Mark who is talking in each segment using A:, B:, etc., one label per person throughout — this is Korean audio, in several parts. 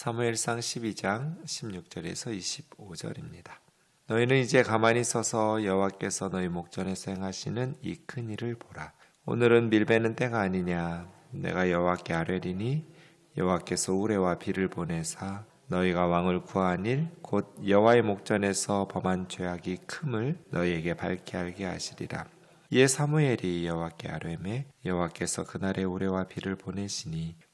A: 사무엘상 12장 16절에서 25절입니다. 너희는 이제 가만히 서서 여호와께서 너희 목전에서 행하시는 이 큰 일을 보라. 오늘은 밀베는 때가 아니냐. 내가 여호와께 아뢰리니 여호와께서 우레와 비를 보내사 너희가 왕을 구한 일곧 여호와의 목전에서 범한 죄악이 큼을 너희에게 밝게 알게 하시리라. 이에 사무엘이 여호와께 아뢰매 여호와께서 그날에 우레와 비를 보내시니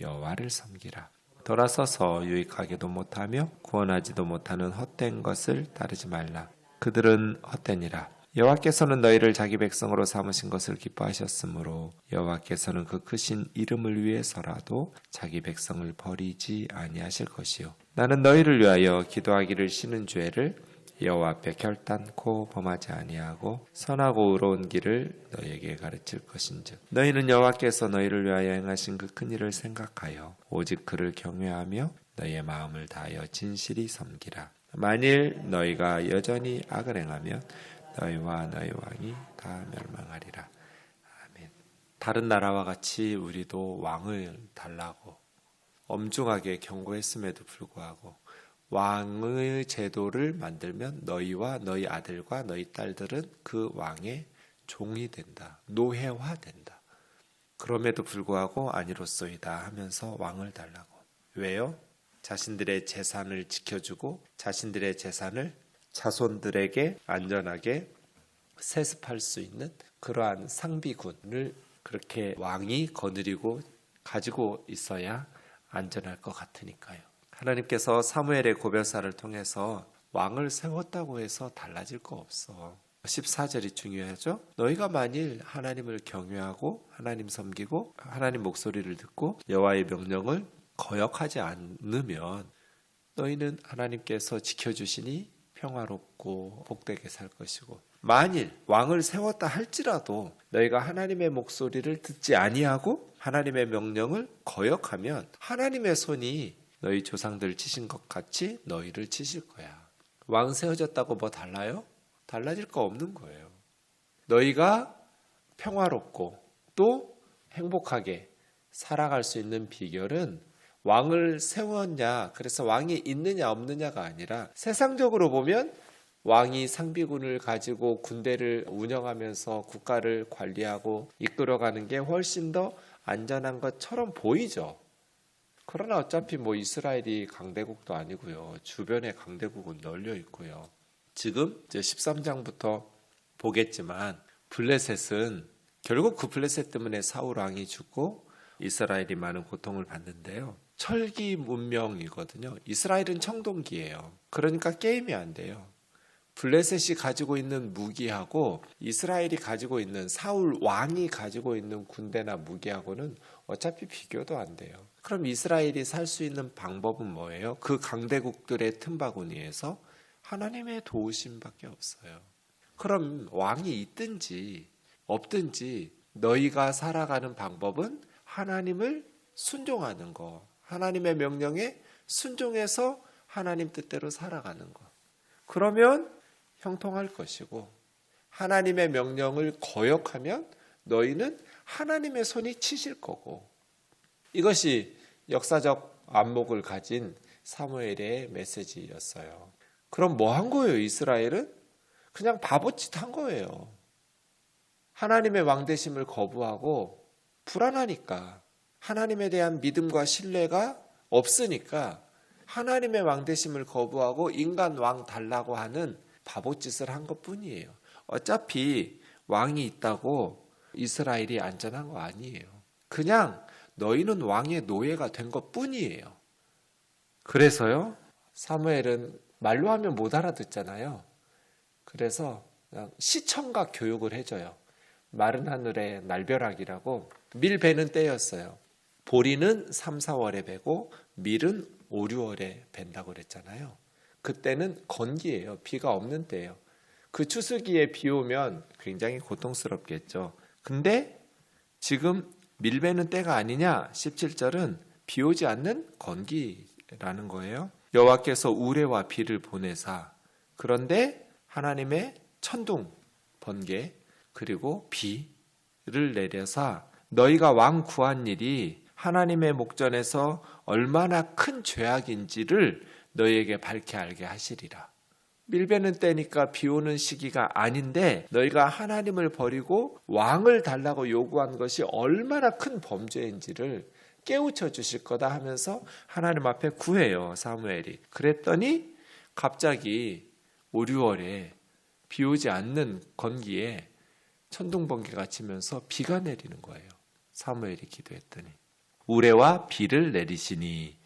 A: 여호와를 섬기라. 돌아서서 유익하게도 못하며 구원하지도 못하는 헛된 것을 따르지 말라. 그들은 헛되니라. 여호와께서는 너희를 자기 백성으로 삼으신 것을 기뻐하셨으므로 여호와께서는 그 크신 이름을 위해서라도 자기 백성을 버리지 아니하실 것이요 나는 너희를 위하여 기도하기를 쉬는 죄를 여호와 앞에 결단코 범하지 아니하고 선하고 의로운 길을 너희에게 가르칠 것인즉 너희는 여호와께서 너희를 위하여 행하신 그 큰 일을 생각하여 오직 그를 경외하며 너희의 마음을 다하여 진실이 섬기라 만일 너희가 여전히 악을 행하면 너희와 너희 왕이 다 멸망하리라. 아멘. 다른 나라와 같이 우리도 왕을 달라고 엄중하게 경고했음에도 불구하고 왕의 제도를 만들면 너희와 너희 아들과 너희 딸들은 그 왕의 종이 된다. 노예화 된다. 그럼에도 불구하고 아니로소이다 하면서 왕을 달라고. 왜요? 자신들의 재산을 지켜주고 자신들의 재산을 자손들에게 안전하게 세습할 수 있는 그러한 상비군을 그렇게 왕이 거느리고 가지고 있어야 안전할 것 같으니까요. 하나님께서 사무엘의 고별사를 통해서 왕을 세웠다고 해서 달라질 거 없어. 14절이 중요하죠. 너희가 만일 하나님을 경외하고 하나님 섬기고 하나님 목소리를 듣고 여호와의 명령을 거역하지 않으면 너희는 하나님께서 지켜주시니 평화롭고 복되게 살 것이고 만일 왕을 세웠다 할지라도 너희가 하나님의 목소리를 듣지 아니하고 하나님의 명령을 거역하면 하나님의 손이 너희 조상들 치신 것 같이 너희를 치실 거야. 왕 세워졌다고 뭐 달라요? 달라질 거 없는 거예요. 너희가 평화롭고 또 행복하게 살아갈 수 있는 비결은 왕을 세웠냐, 그래서 왕이 있느냐 없느냐가 아니라 세상적으로 보면 왕이 상비군을 가지고 군대를 운영하면서 국가를 관리하고 이끌어가는 게 훨씬 더 안전한 것처럼 보이죠. 그러나 어차피 뭐 이스라엘이 강대국도 아니고요. 주변에 강대국은 널려 있고요. 지금 이제 13장부터 보겠지만 블레셋은 결국 그 블레셋 때문에 사울 왕이 죽고 이스라엘이 많은 고통을 받는데요. 철기 문명이거든요. 이스라엘은 청동기예요. 그러니까 게임이 안 돼요. 블레셋이 가지고 있는 무기하고 이스라엘이 가지고 있는 사울 왕이 가지고 있는 군대나 무기하고는 어차피 비교도 안 돼요. 그럼 이스라엘이 살 수 있는 방법은 뭐예요? 그 강대국들의 틈바구니에서 하나님의 도우심밖에 없어요. 그럼 왕이 있든지 없든지 너희가 살아가는 방법은 하나님을 순종하는 거, 하나님의 명령에 순종해서 하나님 뜻대로 살아가는 것. 그러면 형통할 것이고 하나님의 명령을 거역하면 너희는 하나님의 손이 치실 거고 이것이 역사적 안목을 가진 사무엘의 메시지였어요. 그럼 뭐 한 거예요, 이스라엘은? 그냥 바보짓 한 거예요. 하나님의 왕대심을 거부하고 불안하니까 하나님에 대한 믿음과 신뢰가 없으니까 하나님의 왕대심을 거부하고 인간 왕 달라고 하는 바보짓을 한 것 뿐이에요. 어차피 왕이 있다고 이스라엘이 안전한 거 아니에요. 그냥 너희는 왕의 노예가 된 것 뿐이에요. 그래서요, 사무엘은 말로 하면 못 알아듣잖아요. 그래서 시청각 교육을 해줘요. 마른 하늘의 날벼락이라고 밀 베는 때였어요. 보리는 3, 4월에 베고 밀은 5, 6월에 벤다고 그랬잖아요. 그때는 건기예요. 비가 없는 때예요. 그 추수기에 비 오면 굉장히 고통스럽겠죠. 근데 지금 밀베는 때가 아니냐? 17절은 비 오지 않는 건기라는 거예요. 여호와께서 우레와 비를 보내사 그런데 하나님의 천둥 번개 그리고 비를 내려사 너희가 왕 구한 일이 하나님의 목전에서 얼마나 큰 죄악인지를 너희에게 밝게 알게 하시리라. 밀베는 때니까 비 오는 시기가 아닌데 너희가 하나님을 버리고 왕을 달라고 요구한 것이 얼마나 큰 범죄인지를 깨우쳐 주실 거다 하면서 하나님 앞에 구해요 사무엘이. 그랬더니 갑자기 5, 6월에 비 오지 않는 건기에 천둥번개가 치면서 비가 내리는 거예요. 사무엘이 기도했더니 우레와 비를 내리시니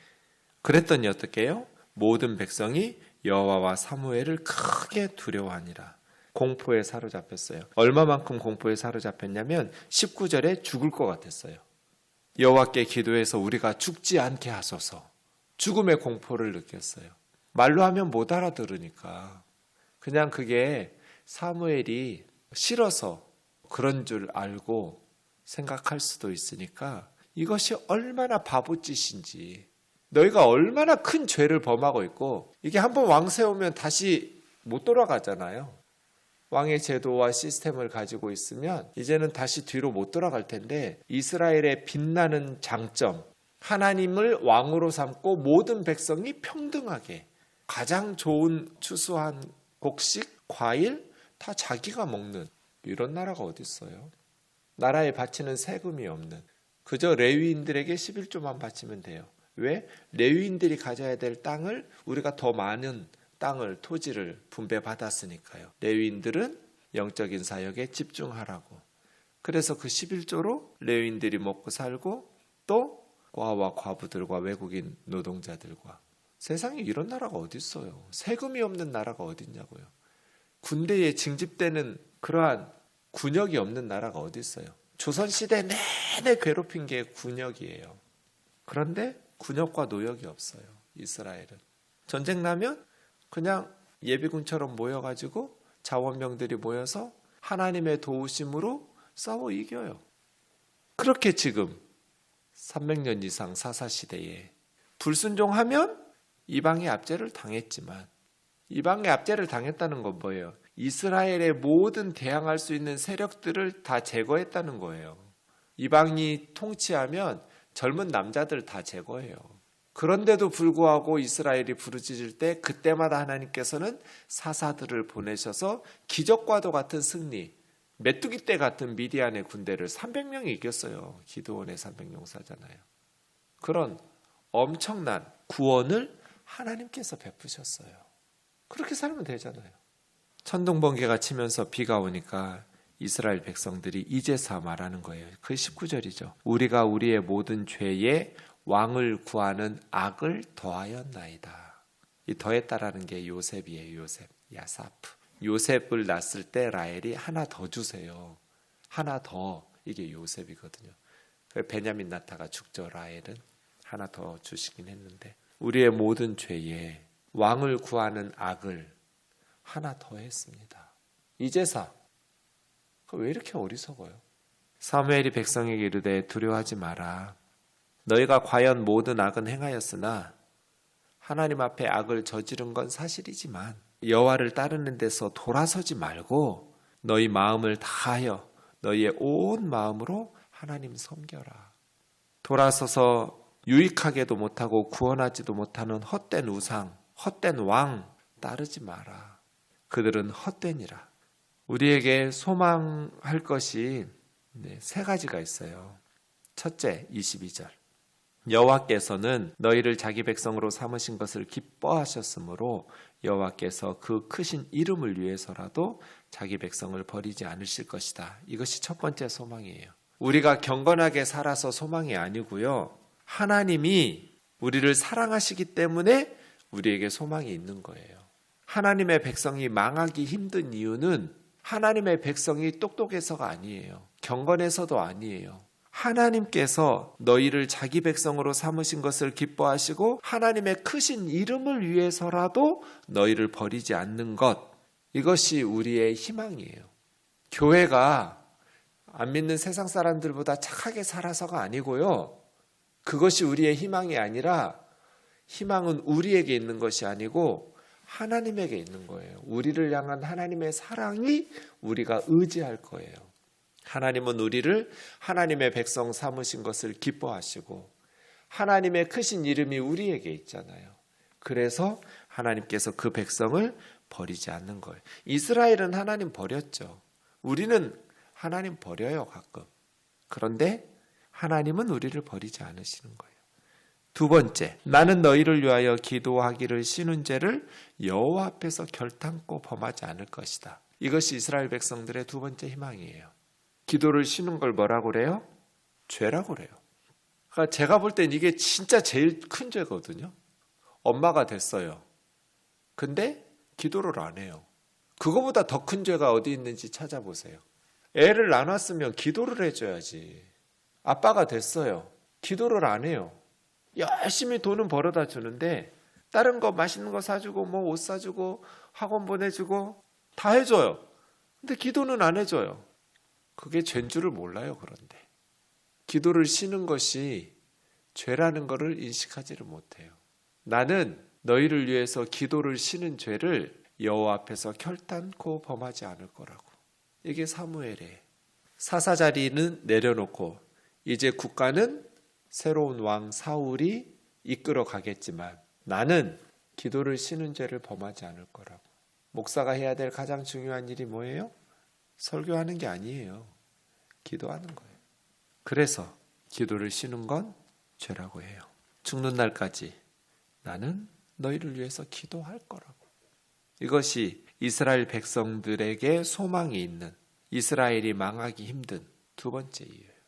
A: 그랬더니 어떻게 해요? 모든 백성이 여호와와 사무엘을 크게 두려워하니라. 공포에 사로잡혔어요. 얼마만큼 공포에 사로잡혔냐면 19절에 죽을 것 같았어요. 여호와께 기도해서 우리가 죽지 않게 하소서. 죽음의 공포를 느꼈어요. 말로 하면 못 알아들으니까 그냥 그게 사무엘이 싫어서 그런 줄 알고 생각할 수도 있으니까 이것이 얼마나 바보짓인지 너희가 얼마나 큰 죄를 범하고 있고 이게 한번 왕 세우면 다시 못 돌아가잖아요. 왕의 제도와 시스템을 가지고 있으면 이제는 다시 뒤로 못 돌아갈 텐데 이스라엘의 빛나는 장점 하나님을 왕으로 삼고 모든 백성이 평등하게 가장 좋은 추수한 곡식, 과일 다 자기가 먹는 이런 나라가 어디 있어요? 나라에 바치는 세금이 없는 그저 레위인들에게 11조만 바치면 돼요. 왜? 레위인들이 가져야 될 땅을 우리가 더 많은 땅을 토지를 분배받았으니까요. 레위인들은 영적인 사역에 집중하라고. 그래서 그 11조로 레위인들이 먹고 살고 또 과와 과부들과 외국인 노동자들과 세상에 이런 나라가 어디 있어요? 세금이 없는 나라가 어디 있냐고요. 군대에 징집되는 그러한 군역이 없는 나라가 어디 있어요? 조선 시대 내내 괴롭힌 게 군역이에요. 그런데 군역과 노역이 없어요. 이스라엘은 전쟁 나면 그냥 예비군처럼 모여가지고 자원병들이 모여서 하나님의 도우심으로 싸워 이겨요. 그렇게 지금 300년 이상 사사시대에 불순종하면 이방의 압제를 당했지만 이방의 압제를 당했다는 건 뭐예요? 이스라엘의 모든 대항할 수 있는 세력들을 다 제거했다는 거예요. 이방이 통치하면 젊은 남자들 다 제거해요. 그런데도 불구하고 이스라엘이 부르짖을 때 그때마다 하나님께서는 사사들을 보내셔서 기적과도 같은 승리, 메뚜기 때 같은 미디안의 군대를 300명이 이겼어요. 기도원의 300용사잖아요. 그런 엄청난 구원을 하나님께서 베푸셨어요. 그렇게 살면 되잖아요. 천둥번개가 치면서 비가 오니까 이스라엘 백성들이 이제사 말하는 거예요. 그 19절이죠. 우리가 우리의 모든 죄에 왕을 구하는 악을 더하였나이다. 이 더했다라는 게 요셉이에요. 요셉. 야사프. 요셉을 낳았을 때 라헬이 하나 더 주세요. 하나 더 이게 요셉이거든요. 베냐민 나타가 죽죠. 라헬은 하나 더 주시긴 했는데 우리의 모든 죄에 왕을 구하는 악을 하나 더 했습니다. 이제사 왜 이렇게 어리석어요? 사무엘이 백성에게 이르되 두려워하지 마라. 너희가 과연 모든 악은 행하였으나 하나님 앞에 악을 저지른 건 사실이지만 여호와를 따르는 데서 돌아서지 말고 너희 마음을 다하여 너희의 온 마음으로 하나님 섬겨라. 돌아서서 유익하게도 못하고 구원하지도 못하는 헛된 우상, 헛된 왕 따르지 마라. 그들은 헛되니라. 우리에게 소망할 것이 네, 세 가지가 있어요. 첫째, 22절. 여호와께서는 너희를 자기 백성으로 삼으신 것을 기뻐하셨으므로 여호와께서 그 크신 이름을 위해서라도 자기 백성을 버리지 않으실 것이다. 이것이 첫 번째 소망이에요. 우리가 경건하게 살아서 소망이 아니고요. 하나님이 우리를 사랑하시기 때문에 우리에게 소망이 있는 거예요. 하나님의 백성이 망하기 힘든 이유는 하나님의 백성이 똑똑해서가 아니에요. 경건해서도 아니에요. 하나님께서 너희를 자기 백성으로 삼으신 것을 기뻐하시고 하나님의 크신 이름을 위해서라도 너희를 버리지 않는 것. 이것이 우리의 희망이에요. 교회가 안 믿는 세상 사람들보다 착하게 살아서가 아니고요. 그것이 우리의 희망이 아니라 희망은 우리에게 있는 것이 아니고 하나님에게 있는 거예요. 우리를 향한 하나님의 사랑이 우리가 의지할 거예요. 하나님은 우리를 하나님의 백성 삼으신 것을 기뻐하시고 하나님의 크신 이름이 우리에게 있잖아요. 그래서 하나님께서 그 백성을 버리지 않는 거예요. 이스라엘은 하나님 버렸죠. 우리는 하나님 버려요, 가끔. 그런데 하나님은 우리를 버리지 않으시는 거예요. 두 번째, 나는 너희를 위하여 기도하기를 쉬는 죄를 여호와 앞에서 결탄코 범하지 않을 것이다. 이것이 이스라엘 백성들의 두 번째 희망이에요. 기도를 쉬는 걸 뭐라고 그래요? 죄라고 그래요. 그러니까 제가 볼 땐 이게 진짜 제일 큰 죄거든요. 엄마가 됐어요. 근데 기도를 안 해요. 그거보다 더 큰 죄가 어디 있는지 찾아보세요. 애를 나눴으면 기도를 해줘야지. 아빠가 됐어요. 기도를 안 해요. 열심히 돈은 벌어다 주는데 다른 거 맛있는 거 사주고 뭐 옷 사주고 학원 보내주고 다 해줘요. 근데 기도는 안 해줘요. 그게 죄인 줄을 몰라요. 그런데 기도를 쉬는 것이 죄라는 것을 인식하지를 못해요. 나는 너희를 위해서 기도를 쉬는 죄를 여호와 앞에서 결단코 범하지 않을 거라고. 이게 사무엘의 사사 자리는 내려놓고 이제 국가는 새로운 왕 사울이 이끌어 가겠지만 나는 기도를 쉬는 죄를 범하지 않을 거라고. 목사가 해야 될 가장 중요한 일이 뭐예요? 설교하는 게 아니에요. 기도하는 거예요. 그래서 기도를 쉬는 건 죄라고 해요. 죽는 날까지 나는 너희를 위해서 기도할 거라고. 이것이 이스라엘 백성들에게 소망이 있는 이스라엘이 망하기 힘든 두 번째 이유예요.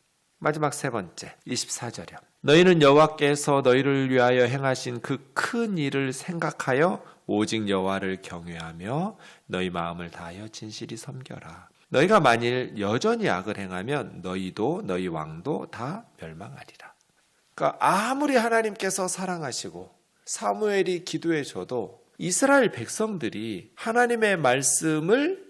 A: 마지막 세 번째 24절이요. 너희는 여호와께서 너희를 위하여 행하신 그 큰 일을 생각하여 오직 여호와를 경외하며 너희 마음을 다하여 진실이 섬겨라. 너희가 만일 여전히 악을 행하면 너희도 너희 왕도 다 멸망하리라. 그러니까 아무리 하나님께서 사랑하시고 사무엘이 기도해 줘도 이스라엘 백성들이 하나님의 말씀을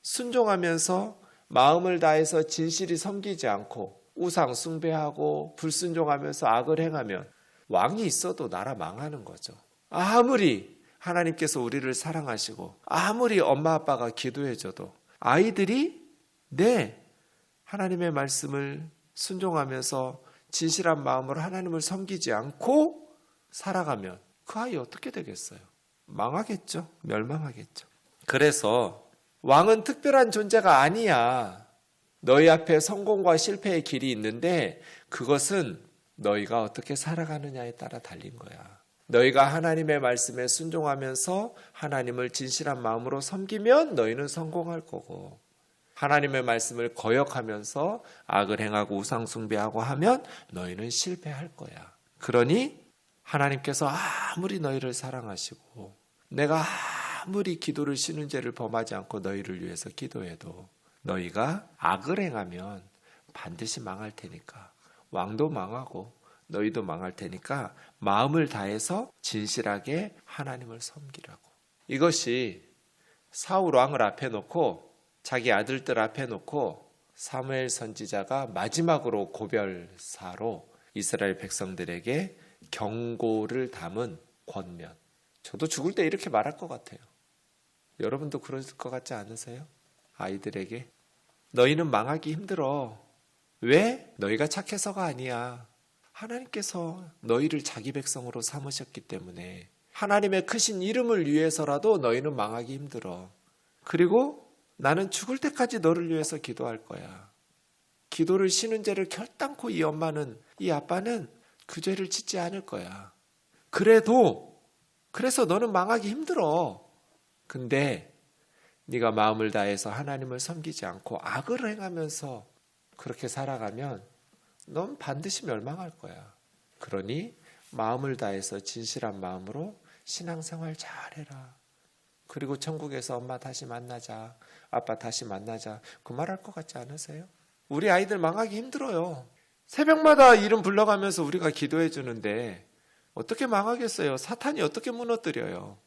A: 순종하면서 마음을 다해서 진실이 섬기지 않고 우상 숭배하고 불순종하면서 악을 행하면 왕이 있어도 나라 망하는 거죠. 아무리 하나님께서 우리를 사랑하시고 아무리 엄마 아빠가 기도해줘도 아이들이 네 하나님의 말씀을 순종하면서 진실한 마음으로 하나님을 섬기지 않고 살아가면 그 아이 어떻게 되겠어요? 망하겠죠. 멸망하겠죠. 그래서 왕은 특별한 존재가 아니야. 너희 앞에 성공과 실패의 길이 있는데 그것은 너희가 어떻게 살아가느냐에 따라 달린 거야. 너희가 하나님의 말씀에 순종하면서 하나님을 진실한 마음으로 섬기면 너희는 성공할 거고 하나님의 말씀을 거역하면서 악을 행하고 우상숭배하고 하면 너희는 실패할 거야. 그러니 하나님께서 아무리 너희를 사랑하시고 내가 아무리 기도를 쉬는 죄를 범하지 않고 너희를 위해서 기도해도 너희가 악을 행하면 반드시 망할 테니까 왕도 망하고 너희도 망할 테니까 마음을 다해서 진실하게 하나님을 섬기라고. 이것이 사울 왕을 앞에 놓고 자기 아들들 앞에 놓고 사무엘 선지자가 마지막으로 고별사로 이스라엘 백성들에게 경고를 담은 권면. 저도 죽을 때 이렇게 말할 것 같아요. 여러분도 그럴 것 같지 않으세요? 아이들에게 너희는 망하기 힘들어. 왜? 너희가 착해서가 아니야. 하나님께서 너희를 자기 백성으로 삼으셨기 때문에 하나님의 크신 이름을 위해서라도 너희는 망하기 힘들어. 그리고 나는 죽을 때까지 너를 위해서 기도할 거야. 기도를 쉬는 죄를 결단코 이 엄마는 이 아빠는 그 죄를 짓지 않을 거야. 그래도 그래서 너는 망하기 힘들어. 근데 네가 마음을 다해서 하나님을 섬기지 않고 악을 행하면서 그렇게 살아가면 넌 반드시 멸망할 거야. 그러니 마음을 다해서 진실한 마음으로 신앙생활 잘해라. 그리고 천국에서 엄마 다시 만나자. 아빠 다시 만나자. 그 말 할 것 같지 않으세요? 우리 아이들 망하기 힘들어요. 새벽마다 이름 불러가면서 우리가 기도해 주는데 어떻게 망하겠어요? 사탄이 어떻게 무너뜨려요?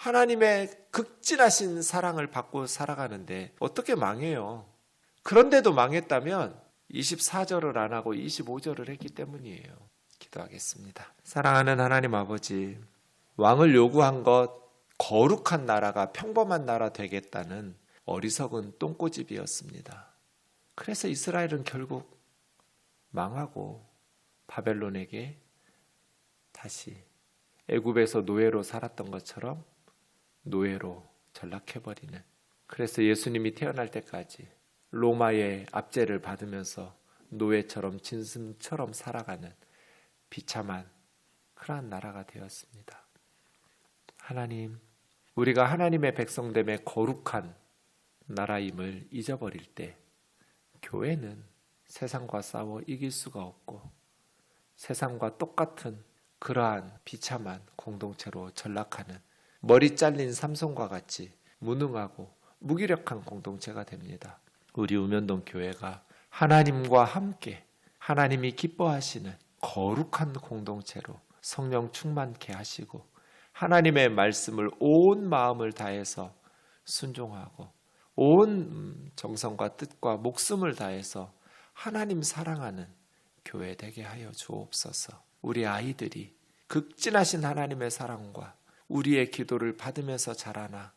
A: 하나님의 극진하신 사랑을 받고 살아가는데 어떻게 망해요? 그런데도 망했다면 24절을 안 하고 25절을 했기 때문이에요. 기도하겠습니다. 사랑하는 하나님 아버지, 왕을 요구한 것 거룩한 나라가 평범한 나라 되겠다는 어리석은 똥꼬집이었습니다. 그래서 이스라엘은 결국 망하고 바벨론에게 다시 애굽에서 노예로 살았던 것처럼 노예로 전락해버리는 그래서 예수님이 태어날 때까지 로마의 압제를 받으면서 노예처럼 진승처럼 살아가는 비참한 그러한 나라가 되었습니다. 하나님, 우리가 하나님의 백성됨의 거룩한 나라임을 잊어버릴 때 교회는 세상과 싸워 이길 수가 없고 세상과 똑같은 그러한 비참한 공동체로 전락하는 머리 잘린 삼손과 같이 무능하고 무기력한 공동체가 됩니다. 우리 우면동 교회가 하나님과 함께 하나님이 기뻐하시는 거룩한 공동체로 성령 충만케 하시고 하나님의 말씀을 온 마음을 다해서 순종하고 온 정성과 뜻과 목숨을 다해서 하나님 사랑하는 교회 되게 하여 주옵소서. 우리 아이들이 극진하신 하나님의 사랑과 우리의 기도를 받으면서 자라나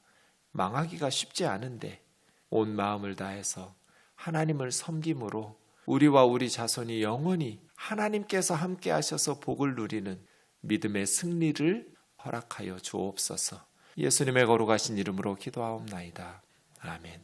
A: 망하기가 쉽지 않은데 온 마음을 다해서 하나님을 섬김으로 우리와 우리 자손이 영원히 하나님께서 함께 하셔서 복을 누리는 믿음의 승리를 허락하여 주옵소서. 예수님의 거룩하신 이름으로 기도하옵나이다. 아멘.